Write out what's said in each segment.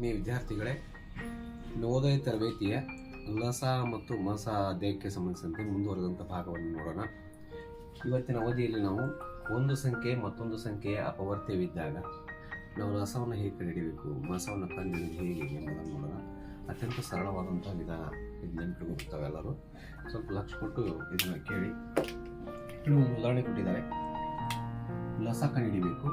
ಆತ್ಮೀಯ ವಿದ್ಯಾರ್ಥಿಗಳೇ, ನವೋದಯ ತರಬೇತಿಯ ಲಸ ಮತ್ತು ಮಸ ಅಧ್ಯಾಯಕ್ಕೆ ಸಂಬಂಧಿಸಿದಂತೆ ಮುಂದುವರೆದಂಥ ಭಾಗವನ್ನು ನೋಡೋಣ. ಇವತ್ತಿನ ಅವಧಿಯಲ್ಲಿ ನಾವು ಒಂದು ಸಂಖ್ಯೆ ಮತ್ತೊಂದು ಸಂಖ್ಯೆಯ ಅಪವರ್ತ್ಯವಿದ್ದಾಗ ನಾವು ರಸವನ್ನು ಹೇಗೆ ಕಂಡುಹಿಡಿಯಬೇಕು ಮಸವನ್ನು ಕಂಡುಹಿಡಿದು ಹೇಗೆ ಎಂಬುದನ್ನು ನೋಡೋಣ. ಅತ್ಯಂತ ಸರಳವಾದಂಥ ವಿಧಾನ ಇದು ನೆನಪಿಟ್ಕೊಳ್ತಾವೆ ಎಲ್ಲರೂ. ಸ್ವಲ್ಪ ಲಕ್ಷ ಕೊಟ್ಟು ಇದನ್ನು ಕೇಳಿ. ಒಂದು ಉದಾಹರಣೆ ಕೊಟ್ಟಿದ್ದಾರೆ. ಲಸ ಕಂಡುಹಿಡಿಬೇಕು.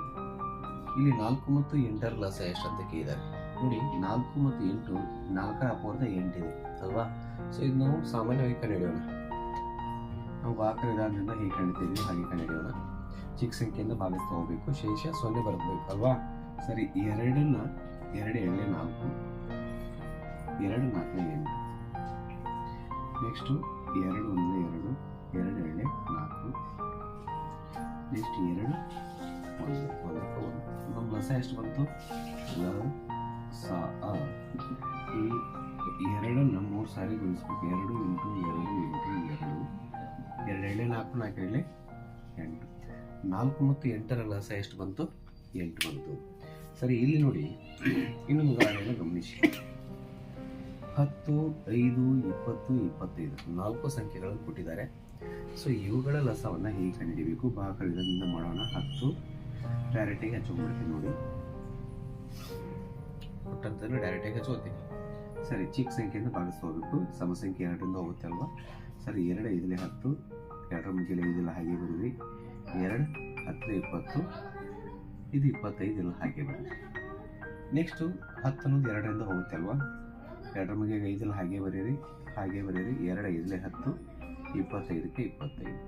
ಇಲ್ಲಿ ನಾಲ್ಕು ಮತ್ತು ಎಂಟರ ಲಸ ಎಷ್ಟು ಅಂತ ಕೇಳಿದ್ದಾರೆ. ನೋಡಿ, ನಾಲ್ಕು ಮತ್ತು ಎಂಟು, ನಾಲ್ಕರ ಅಪವರ್ತ ಎಂಟಿದೆ, ಅಲ್ವಾ? ಸೊ ಇದು ನಾವು ಸಾಮಾನ್ಯವಾಗಿ ಕಂಡುಹಿಡಿಯೋಣ. ನಾವು ವಾಕರ ವಿಧಾನದಿಂದ ಹೇಗೆ ಕಂಡಿದ್ದೀವಿ ಹಾಗೆ ಕಂಡುಹಿಡಿಯೋಣ. ಚಿಕ್ಕ ಸಂಖ್ಯೆಯಿಂದ ಭಾಗಿಸ್ತಾ ಹೋಗ್ಬೇಕು ಶೇಷ ಸೊನ್ನೆ ಬರಬೇಕು, ಅಲ್ವಾ? ಸರಿ, ಎರಡನ್ನ, ಎರಡು ಎಣ್ಣೆ ನಾಲ್ಕು, ಎರಡು ನಾಲ್ಕನೇ ಎಂಟು. ನೆಕ್ಸ್ಟು ಎರಡು, ಒಂದು, ಎರಡು ಎರಡು ಎಣ್ಣೆ ನಾಲ್ಕು. ನೆಕ್ಸ್ಟ್ ಎರಡು, ಒಂದು ಒಂದು ಒಂದು. ಎಷ್ಟು ಬಂತು? ಲ ಸ, ಅ ಈ ಎರಡನ್ನು ಮೂರು ಸಾರಿ ಗುಣಿಸ್ಬೇಕು. ಎರಡು ಇಂಟು ಎರಡು ಇಂಟು ಎರಡು. ಎರಡು ನಾಲ್ಕು ನಾಲ್ಕು ಎಳೆ ಎಂಟು. ನಾಲ್ಕು ಮತ್ತು ಎಂಟರ ಲಸ ಎಷ್ಟು ಬಂತು? ಎಂಟು ಬಂತು. ಸರಿ, ಇಲ್ಲಿ ನೋಡಿ. ಇನ್ನೊಂದು ಉದಾಹರಣೆಯನ್ನು ಗಮನಿಸಿ. ಹತ್ತು, ಐದು, ಇಪ್ಪತ್ತು, ಇಪ್ಪತ್ತೈದು. ನಾಲ್ಕು ಸಂಖ್ಯೆಗಳನ್ನು ಕೊಟ್ಟಿದ್ದಾರೆ. ಸೊ, ಇವುಗಳ ಲಸವನ್ನು ಹೇಗೆ ಕಂಡಿಡಿಬೇಕು ಭಾಗ ವಿಧದಿಂದ ಮಾಡೋಣ. ಹತ್ತು. ಡೈರೆಕ್ಟಾಗಿ ಹಚ್ಕೊಂಡ್ಬಿಡ್ತೀನಿ ನೋಡಿ. ಕೊಟ್ಟಂತನ್ನು ಡೈರೆಕ್ಟಾಗಿ ಹಚ್ಕೋತೀನಿ ಸರಿ ಚಿಕ್ಕ ಸಂಖ್ಯೆಯಿಂದ ಭಾಗಿಸ್ತಾ ಹೋಗ್ಬೇಕು ಸಮ ಸಂಖ್ಯೆ ಎರಡರಿಂದ ಹೋಗುತ್ತೆ ಅಲ್ವಾ? ಸರಿ, ಎರಡು ಐದಲೇ ಹತ್ತು. ಎರಡರ ಮುಗಿಲೆ ಐದೆಲ್ಲ ಹಾಗೆ ಬರೀರಿ ಎರಡು ಹತ್ತು ಇಪ್ಪತ್ತು. ಇದು ಇಪ್ಪತ್ತೈದಿಲ್ಲ ಹಾಗೆ ಬರೀರಿ ನೆಕ್ಸ್ಟು ಹತ್ತು ಅನ್ನೋದು ಎರಡರಿಂದ ಹೋಗುತ್ತೆ ಅಲ್ವಾ? ಎರಡರ ಮುಗಿಗೆ ಐದೆಲ್ಲ ಹಾಗೆ ಬರೀರಿ. ಹಾಗೆ ಬರೀರಿ. ಎರಡು ಐದಲೇ ಹತ್ತು. ಇಪ್ಪತ್ತೈದಕ್ಕೆ ಇಪ್ಪತ್ತೈದು.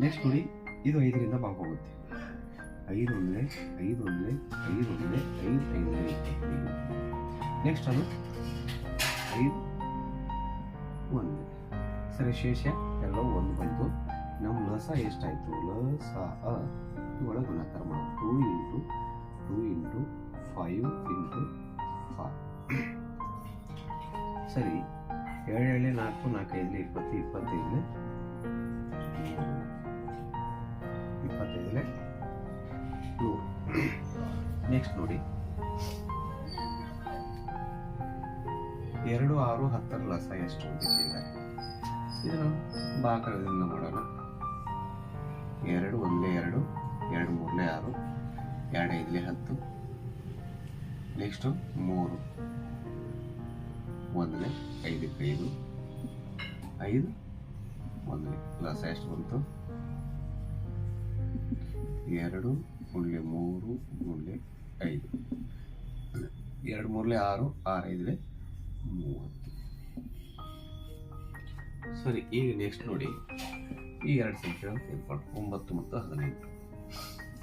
ನೆಕ್ಸ್ಟ್ ನೋಡಿ, ಇದು ಐದರಿಂದ ಭಾಗ ಹೋಗುತ್ತೆ. ಐದು ಒಂದೇ ಐದು ಒಂದೇ ಐದು ಒಂದೇ ಐದು ಇಪ್ಪತ್ತೈದು ನೆಕ್ಸ್ಟ್ ಅದು? ಐದು, ಒಂದು. ಸರಿ, ಶೇಷ ಎಲ್ಲವೂ ಒಂದು ಬಂತು. ನಮ್ಮ ಲಸ ಎಷ್ಟಾಯಿತು? ಲಸ ಒಳಗೆ ಗುಣಾಕಾರ ಮಾಡೋದು two into two into five into five. ಸರಿ ಏಳು ಏಳೆ ನಾಲ್ಕು ನಾಲ್ಕೈದನೇ ಇಪ್ಪತ್ತು ಇಪ್ಪತ್ತೈದನೇ ನೂರು ನೆಕ್ಸ್ಟ್ ನೋಡಿ. ಎರಡು ಆರು ಹತ್ತರ ಲಸ ಎಷ್ಟು ಇದನ್ನು ಬಾಕಳದಿಂದ ಮಾಡೋಣ ಎರಡು ಒಂದಲೇ ಎರಡು ಎರಡು ಮೂರನೇ ಆರು, ಎರಡು ಐದಲೇ ಹತ್ತು ನೆಕ್ಸ್ಟು ಮೂರು, ಒಂದನೇ ಐದಕ್ಕೆ ಐದು ಐದು, ಒಂದನೇ ಲಸ ಎಷ್ಟು ಬಂತು? ಎರಡು ಗುಂಡ್ಲೆ ಮೂರು ಗುಂಡ್ಲೆ ಐದು. ಎರಡು ಮೂರಲೆ ಆರು ಆರು ಐದಲೆ ಮೂವತ್ತು. ಸರಿ, ಈಗ ನೆಕ್ಸ್ಟ್ ನೋಡಿ, ಈ ಎರಡು ಸಂಖ್ಯೆಗಳನ್ನು ತೆಗೆದುಕೊಂಡು ಒಂಬತ್ತು ಮತ್ತು ಹದಿನೆಂಟು.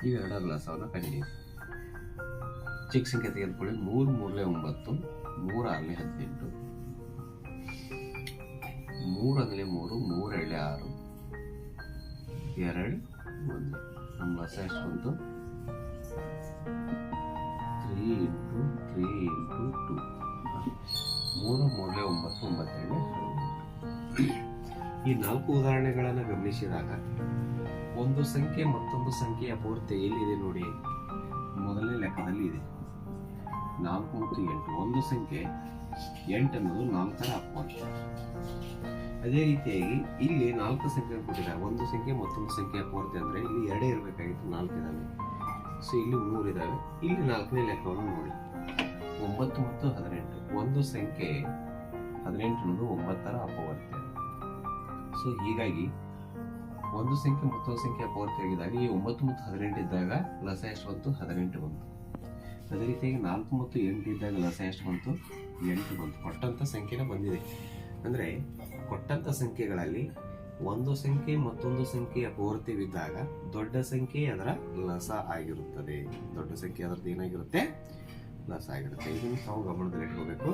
ಈ ಎರಡು ಗ್ಲಾಸವನ್ನು ಕಂಡಿದ್ದೀವಿ ಚಿಕ್ಕ ಸಂಖ್ಯೆ ತೆಗೆದುಕೊಳ್ಳಿ. ಮೂರು ಮೂರಲೆ ಒಂಬತ್ತು, ಮೂರು ಆರಲೆ ಹದಿನೆಂಟು. ಮೂರು ಅದಲೆ ಮೂರು ಮೂರು ಆರು. ಎರಡು ಒಂದು. ನಮ್ಮ ಲಸ ಎಷ್ಟು ಬಂತು three into three into two ಮೂರು ಮೂರೇ ಒಂಬತ್ತು ಒಂಬತ್ತೆರಡನೇ ಈ ನಾಲ್ಕು ಉದಾಹರಣೆಗಳನ್ನು ಗಮನಿಸಿದಾಗ ಒಂದು ಸಂಖ್ಯೆ ಮತ್ತೊಂದು ಸಂಖ್ಯೆಯ ಪೂರ್ತಿ ಎಲ್ಲಿದೆ ನೋಡಿ ಮೊದಲನೇ ಲೆಕ್ಕದಲ್ಲಿ ಇದೆ ನಾಲ್ಕು ಮತ್ತು ಎಂಟು ಒಂದು ಸಂಖ್ಯೆ ಎಂಟು ಅನ್ನೋದು ನಾಲ್ಕರ ಅಪವರ್ತ ಅದೇ ರೀತಿಯಾಗಿ ಇಲ್ಲಿ ನಾಲ್ಕು ಸಂಖ್ಯೆ ಕೊಟ್ಟಿದ್ದಾರೆ ಒಂದು ಸಂಖ್ಯೆ ಮತ್ತೊಂದು ಸಂಖ್ಯೆ ಪೂರ್ತಿ ಅಂದರೆ ಇಲ್ಲಿ ಎರಡೇ ಇರಬೇಕಾಗಿತ್ತು ನಾಲ್ಕು ಸೊ ಇಲ್ಲಿ ಮೂರು ಇದಾವೆ ಇಲ್ಲಿ ನಾಲ್ಕನೇ ಲೆಕ್ಕವನ್ನು ನೋಡಿ. ಒಂಬತ್ತು ಮತ್ತು ಹದಿನೆಂಟು. ಒಂದು ಸಂಖ್ಯೆ ಹದಿನೆಂಟು ಅನ್ನೋದು ಒಂಬತ್ತರ ಅಪವರ್ತ್ಯ ಸೊ ಹೀಗಾಗಿ ಒಂದು ಸಂಖ್ಯೆ ಮತ್ತೊಂದು ಸಂಖ್ಯೆ ಅಪವರ್ತಿ ಆಗಿದಾಗ ಈ ಒಂಬತ್ತು ಮತ್ತು ಹದಿನೆಂಟು ಇದ್ದಾಗ ಲಸ ಎಷ್ಟು ಬಂತು? ಹದಿನೆಂಟು ಬಂತು. ಅದೇ ರೀತಿಯಾಗಿ ನಾಲ್ಕು ಮತ್ತು ಎಂಟು ಇದ್ದಾಗ ಲಸ ಎಷ್ಟು ಬಂತು? ಎಂಟು ಬಂತು. ಕೊಟ್ಟಂಥ ಸಂಖ್ಯೆನ ಬಂದಿದೆ. ಅಂದ್ರೆ ಕೊಟ್ಟಂಥ ಸಂಖ್ಯೆಗಳಲ್ಲಿ ಒಂದು ಸಂಖ್ಯೆ ಮತ್ತೊಂದು ಸಂಖ್ಯೆ ಅಪವರ್ತ್ಯವಿದ್ದಾಗ ದೊಡ್ಡ ಸಂಖ್ಯೆ ಅದರ ಲಸ ಆಗಿರುತ್ತದೆ. ದೊಡ್ಡ ಸಂಖ್ಯೆ ಅದರದ್ದು ಏನಾಗಿರುತ್ತೆ? ಲಸ ಆಗಿರುತ್ತೆ. ಇದನ್ನು ತಾವು ಗಮನದಲ್ಲಿ ಇಟ್ಕೋಬೇಕು.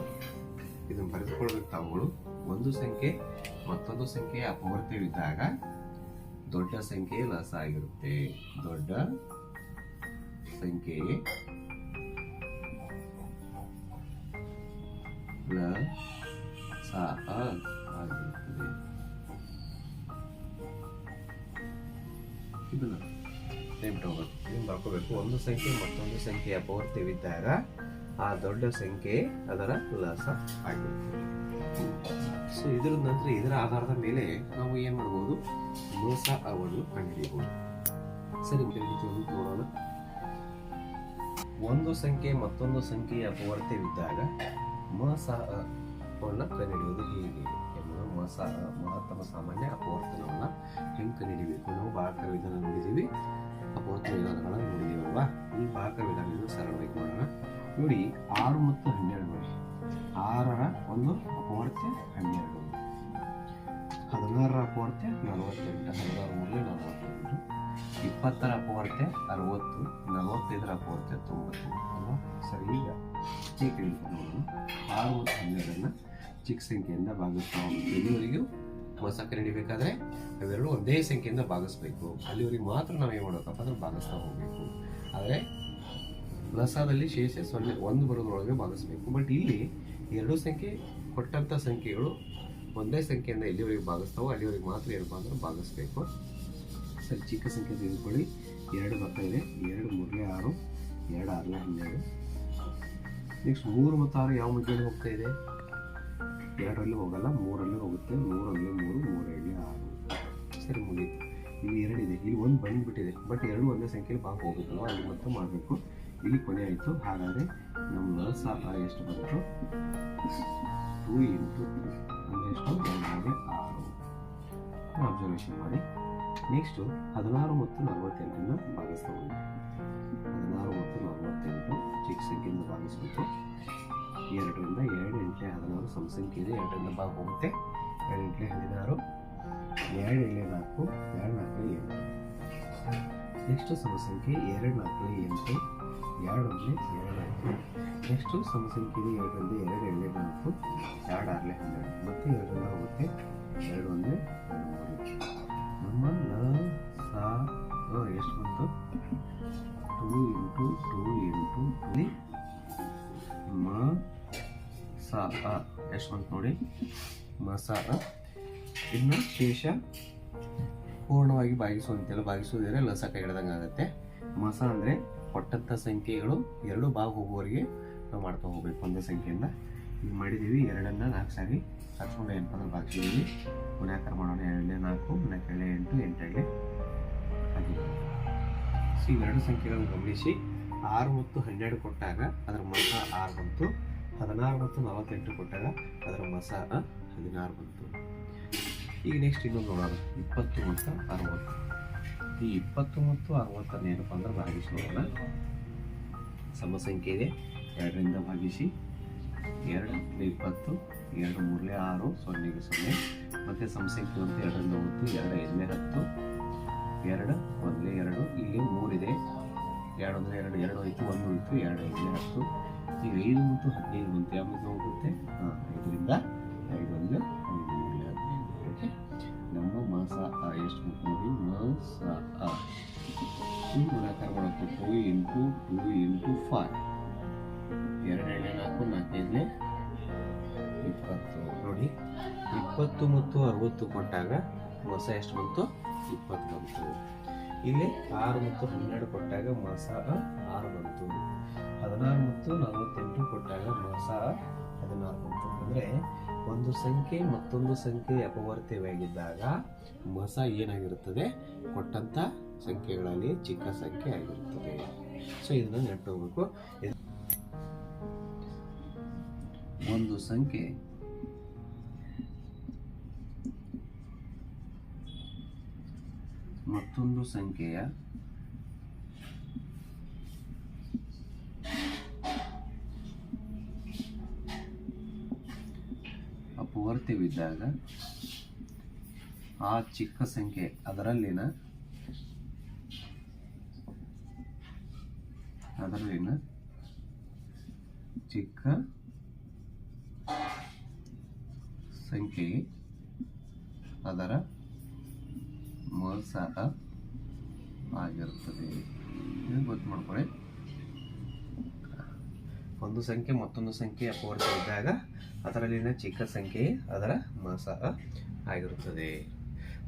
ಇದನ್ನು ಬರೆದುಕೊಳ್ಬೇಕು ತಾವುಗಳು. ಒಂದು ಸಂಖ್ಯೆ ಮತ್ತೊಂದು ಸಂಖ್ಯೆಯ ಅಪವರ್ತ್ಯವಿದ್ದಾಗ ದೊಡ್ಡ ಸಂಖ್ಯೆ ಲಸ ಆಗಿರುತ್ತೆ. ದೊಡ್ಡ ಸಂಖ್ಯೆ ಲ ಬರ್ಕೋಬೇಕು. ಒಂದು ಸಂಖ್ಯೆ, ಮತ್ತೊಂದು ಸಂಖ್ಯೆ ಅಪವರ್ತ್ಯವಿದ್ದಾಗ ಆ ದೊಡ್ಡ ಸಂಖ್ಯೆ ಅದರ ಉಲ್ಲಾಸ ಆಗಿರುತ್ತೆ ಸೊ ಇದರ ನಂತರ ಇದರ ಆಧಾರದ ಮೇಲೆ ನಾವು ಏನು ಮಾಡ್ಬೋದು? ಮೋಸ ಅವನ್ನು ಕಂಡುಹಿಡಿಯಬಹುದು. ಸರಿ ನೋಡೋಣ. ಒಂದು ಸಂಖ್ಯೆ, ಮತ್ತೊಂದು ಸಂಖ್ಯೆಯ ಅಪವರ್ತ್ಯವಿದ್ದಾಗ ಮಸ ಅವನ್ನು ಕಂಡುಹಿಡಿಯುವುದು ಹೇಗೆ? ಮಹತ್ತಮ ಸಾಮಾನ್ಯ ಅಪವರ್ತನವನ್ನು ಹೆಂಗೆ ಕಂಡುಹಿಡಿಬೇಕು ನಾವು ಭಾಕರ ವಿಧಾನ ನೋಡಿದ್ದೀವಿ ಅಪವರ್ತನ ವಿಧಾನಗಳನ್ನು ನೋಡಿದ್ದೀವಲ್ವಾ ಈ ಭಾಕರ ವಿಧಾನ ಸರಳವಾಗಿ ಮಾಡೋಣ ನೋಡಿ, ಆರು ಮತ್ತು ಹನ್ನೆರಡು ನೋಡಿ. ಆರರ ಒಂದು ಅಪವರ್ತ್ಯ ಹನ್ನೆರಡು. ಹದಿನಾರರ ಅಪವರ್ತ್ಯ ನಲವತ್ತೆಂಟು. ಹದಿನಾರು ಮೂರು ನಲವತ್ತೆಂಟು. ಇಪ್ಪತ್ತರ ಅಪವರ್ತ್ಯ ಅರವತ್ತು. ನಲವತ್ತೈದರ ಅಪವರ್ತ್ಯ ತೊಂಬತ್ತು. ಅಲ್ವಾ? ಸರಿ ಈಗ ಹೇಗೆ ಆರು ಮತ್ತು ಹನ್ನೆರಡನ್ನ ಚಿಕ್ಕ ಸಂಖ್ಯೆಯಿಂದ ಭಾಗಿಸ್ತಾ ಇಲ್ಲಿವರೆಗೂ ಹೊಸ ಕನ್ನಡಿಬೇಕಾದ್ರೆ ಅವೆರಡು ಒಂದೇ ಸಂಖ್ಯೆಯಿಂದ ಭಾಗಿಸ್ಬೇಕು. ಅಲ್ಲಿವರೆಗೆ ಮಾತ್ರ ನಾವು ಏನು ಮಾಡಬೇಕಪ್ಪ ಅಂದ್ರೆ ಭಾಗಿಸ್ತಾ ಹೋಗಬೇಕು. ಆದರೆ ಲಸಾದಲ್ಲಿ ಶೇಷ ಸೊನ್ನೆ ಒಂದು ಬರೋದ್ರೊಳಗೆ ಭಾಗಿಸ್ಬೇಕು. ಬಟ್ ಇಲ್ಲಿ ಎರಡು ಸಂಖ್ಯೆ ಕೊಟ್ಟಂಥ ಸಂಖ್ಯೆಗಳು ಒಂದೇ ಸಂಖ್ಯೆಯಿಂದ ಎಲ್ಲಿವರೆಗೆ ಭಾಗಿಸ್ತಾವೋ, ಅಲ್ಲಿವರೆಗೆ ಮಾತ್ರ ಏನಪ್ಪ ಅಂದ್ರೆ ಭಾಗಿಸ್ಬೇಕು. ಸರಿ, ಚಿಕ್ಕ ಸಂಖ್ಯೆ ತೆಗೆದುಕೊಳ್ಳಿ. ಎರಡು ಬರ್ತಾ ಇದೆ. ಎರಡು ಮೂರನೇ ಆರು, ಎರಡು ಆರನೇ ಹನ್ನೆರಡು. ನೆಕ್ಸ್ಟ್ ಮೂರು ಮತ್ತು ಆರು ಯಾವ ಮಧ್ಯದಲ್ಲಿ ಹೋಗ್ತಾ ಇದೆ? ಎರಡರಲ್ಲಿ ಹೋಗಲ್ಲ ಮೂರಲ್ಲಿ ಹೋಗುತ್ತೆ ಮೂರಲ್ಲಿ ಮೂರು ಮೂರಲ್ಲಿ ಆರು. ಸರಿ ಮುಗೀತು. ಇಲ್ಲಿ ಎರಡಿದೆ. ಇಲ್ಲಿ ಒಂದು ಬಂದುಬಿಟ್ಟಿದೆ. ಬಟ್ ಎರಡು ಒಂದೇ ಸಂಖ್ಯೆಯಲ್ಲಿ ಭಾಗ ಹೋಗಬೇಕಲ್ಲ ಅಲ್ಲಿ ಮತ್ತೆ ಮಾಡಬೇಕು. ಇಲ್ಲಿ ಕೊನೆ ಆಯಿತು. ಹಾಗಾದರೆ ನಮ್ಮ ಲಸ ಎಷ್ಟು ಬಂತು? ಟೂ ಇಂಟು ಅಂದರೆ ಎಷ್ಟು ಎರಡು ಆರು. ಅಬ್ಸರ್ವೇಷನ್ ಮಾಡಿ. ನೆಕ್ಸ್ಟು ಹದಿನಾರು ಮತ್ತು ನಲವತ್ತೆಂಟನ್ನು ಭಾಗಿಸ್ತಾ ಹದಿನಾರು ಮತ್ತು ನಲವತ್ತೆಂಟು ಚಿಕ್ಕ ಸಂಖ್ಯೆಯಿಂದ ಭಾಗಿಸ್ಬೇಕು ಎರಡರಿಂದ ಎರಡು ಇಂಚು ಹದಿನಾರು ಸಮಸಂಖ್ಯೆ ಇದೆ. ಎರಡರಿಂದ ಭಾಗ ಹೋಗುತ್ತೆ ಎರಡು ಎಂಟನೇ ಹದಿನಾರು ಎರಡು ಇಲ್ಲಿ ನಾಲ್ಕು ಎರಡು ನಾಲ್ಕು ಎಂಟು. ನೆಕ್ಸ್ಟು ಸಮ ಸಂಖ್ಯೆ ಎರಡು ನಾಲ್ಕು ಎಂಟು, ಎರಡು ಒಂದು ಎರಡು ನಾಲ್ಕು. ನೆಕ್ಸ್ಟು ಸಮ ಸಂಖ್ಯೆ ಇದೆ ಎರಡರಿಂದ ಎರಡು ಎಳೆ ನಾಲ್ಕು, ಎರಡು ಆರ್ಲೆ ಹನ್ನೆರಡು. ಮತ್ತು ಎರಡರಿಂದ ಹೋಗುತ್ತೆ ಎರಡು ಒಂದು, ಎರಡು ಮೂರು. ಅ ನೋಡಿ ಮಸಾಲ ಇನ್ನು ಶೇಷ ಪೂರ್ಣವಾಗಿ ಭಾಗಿಸುವಂತೆಲ್ಲ ಭಾಗಿಸುವುದಿದ್ರೆ ಲಸ ಕೈ ಹಿಡ್ದಂಗೆ ಆಗುತ್ತೆ. ಮಸ ಅಂದರೆ ಕೊಟ್ಟಂಥ ಸಂಖ್ಯೆಗಳು ಎರಡು ಭಾಗ ಹೋಗುವವರಿಗೆ ನಾವು ಮಾಡ್ತಾ ಹೋಗ್ಬೇಕು ಒಂದೇ ಸಂಖ್ಯೆಯಿಂದ. ಈಗ ಮಾಡಿದ್ದೀವಿ ಎರಡನ್ನ ನಾಲ್ಕು ಸಾರಿ. ಹಚ್ಕೊಂಡು ಎಂಟು ಬಾಗಿಸಿದ್ದೀವಿ. ಗುಣಾಕಾರ ಮಾಡೋಣ ಎರಡನೇ ನಾಲ್ಕು ನಾಲ್ಕೇಳೆ ಎಂಟು ಎಂಟೇಳೆ ಹದಿಮೂರು ಸೊ ಇವೆರಡು ಸಂಖ್ಯೆಗಳನ್ನು ಗಮನಿಸಿ. ಆರು ಮತ್ತು ಹನ್ನೆರಡು ಕೊಟ್ಟಾಗ ಅದರ ಮಸ ಆರು ಬಂತು. ಹದಿನಾರು ಮತ್ತು ನಲವತ್ತೆಂಟು ಕೊಟ್ಟಾಗ ಅದರ ಮಸ ಹದಿನಾರು ಬಂತು. ಈಗ ನೆಕ್ಸ್ಟ್ ಇನ್ನೊಂದು ನೋಡೋಣ. ಇಪ್ಪತ್ತು ಮತ್ತು ಅರವತ್ತು. ಈ ಇಪ್ಪತ್ತು ಮತ್ತು ಅರವತ್ತನ್ನು ಏನಪ್ಪ ಅಂದ್ರೆ ಭಾಗಿಸಿ ನೋಡೋಣ. ಸಮ ಸಂಖ್ಯೆ ಇದೆ. ಎರಡರಿಂದ ಭಾಗಿಸಿ ಎರಡು ಇಪ್ಪತ್ತು, ಎರಡು ಮೂರನೇ ಆರು, ಸೊನ್ನೆಗೆ ಸೊನ್ನೆ. ಮತ್ತು ಸಮ ಸಂಖ್ಯೆ ಅಂತ ಎರಡರಿಂದ ಒಂಬತ್ತು, ಎರಡು ಐದನೇ ಹತ್ತು. ಎರಡು, ಒಂದನೇ ಎರಡು ಇಲ್ಲಿ ಮೂರಿದೆ ಎರಡು ಅಂದರೆ ಎರಡು ಎರಡು ಆಯಿತು ಒಂದು ಉಳಿತು, ಎರಡು ಐದನೇ ಹತ್ತು. ಈಗ ಐದು ಮತ್ತು ಹದಿನೈದು ಬಂತು ಯಾವ ಹೋಗುತ್ತೆ? ಹಾಂ, ಐದರಿಂದ ಐದು ಒಂದು ಐದು ಹದಿನೈದು. ಓಕೆ ನಮ್ಮ ಮಾಸ ಎಷ್ಟು ಬಂತು ನೋಡಿ? ಮಾಸ ಈ ಗುಣಾಕಾರ ಮಾಡಕ್ಕೆ two into two into five ಎರಡನೇ ನಾಲ್ಕು ನಾಲ್ಕೈದನೇ ಇಪ್ಪತ್ತು. ನೋಡಿ, ಇಪ್ಪತ್ತು ಮತ್ತು ಅರವತ್ತು ಕೊಟ್ಟಾಗ ಹೊಸ ಎಷ್ಟು ಬಂತು? ಇಪ್ಪತ್ತು ಬಂತು ಇಲ್ಲಿ ಆರು ಮತ್ತು ಹನ್ನೆರಡು ಕೊಟ್ಟಾಗ ಮಾಸ, ಆರು ಬಂತು. ಹದಿನಾರು ಮತ್ತು ನಲವತ್ತೆಂಟು ಕೊಟ್ಟಾಗ ಮಾಸ, ಹದಿನಾರು ಬಂತು. ಅಂದರೆ ಒಂದು ಸಂಖ್ಯೆ ಮತ್ತೊಂದು ಸಂಖ್ಯೆ ಅಪವರ್ತ್ಯವಾಗಿದ್ದಾಗ ಮಸ ಏನಾಗಿರುತ್ತದೆ? ಕೊಟ್ಟಂಥ ಸಂಖ್ಯೆಗಳಲ್ಲಿ ಚಿಕ್ಕ ಸಂಖ್ಯೆ ಆಗಿರುತ್ತದೆ. ಸೊ ಇದನ್ನು ನೆಟ್ಟು ಹೋಗಬೇಕು ಒಂದು ಸಂಖ್ಯೆ ಮತ್ತೊಂದು ಸಂಖ್ಯೆಯ ಅಪವರ್ತ್ಯವಿದ್ದಾಗ ಆ ಚಿಕ್ಕ ಸಂಖ್ಯೆ ಅದರಲ್ಲಿನ ಅದರಲ್ಲಿನ ಚಿಕ್ಕ ಸಂಖ್ಯೆ ಅದರ ಮಸ ಆಗಿರುತ್ತದೆ. ಗೊತ್ತು ಮಾಡ್ಕೊಳ್ಳಿ. ಒಂದು ಸಂಖ್ಯೆ, ಮತ್ತೊಂದು ಸಂಖ್ಯೆ ಅಪವರ್ತ ಇದ್ದಾಗ ಅದರಲ್ಲಿನ ಚಿಕ್ಕ ಸಂಖ್ಯೆ ಅದರ ಮಸ ಆಗಿರುತ್ತದೆ.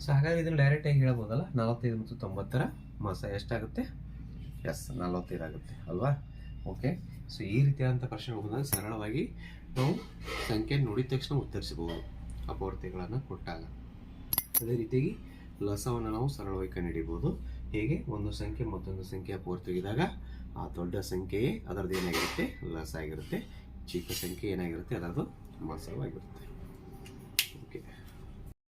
ಸೊ ಹಾಗಾಗಿ ಇದನ್ನು ಡೈರೆಕ್ಟಾಗಿ ಹೇಳ್ಬೋದಲ್ಲ? ನಲವತ್ತೈದು ಮತ್ತು ತೊಂಬತ್ತರ ಮಾಸ ಎಷ್ಟಾಗುತ್ತೆ? ಎಸ್ ನಲವತ್ತೈದು ಆಗುತ್ತೆ, ಅಲ್ವಾ? ಓಕೆ ಸೊ ಈ ರೀತಿಯಾದಂಥ ಪ್ರಶ್ನೆ ಹೋದಾಗ ಸರಳವಾಗಿ ನಾವು ಸಂಖ್ಯೆ ನೋಡಿದ ತಕ್ಷಣ ಉತ್ತರಿಸಬಹುದು. ಅಪೂರ್ತಿಗಳನ್ನು ಕೊಟ್ಟಾಗ. ಅದೇ ರೀತಿಯಾಗಿ ಲಸವನ್ನು ನಾವು ಸರಳವಾಗಿ ಕಂಡುಹಿಡಿಯಬಹುದು. ಹೇಗೆ? ಒಂದು ಸಂಖ್ಯೆ ಮತ್ತೊಂದು ಸಂಖ್ಯೆ ತೆಗೆದಾಗ ಆ ದೊಡ್ಡ ಸಂಖ್ಯೆಯೇ ಅದರದ್ದು ಏನಾಗಿರುತ್ತೆ? ಲಸ ಆಗಿರುತ್ತೆ. ಚಿಕ್ಕ ಸಂಖ್ಯೆ ಏನಾಗಿರುತ್ತೆ? ಅದರದ್ದು ಮಸವಾಗಿರುತ್ತೆ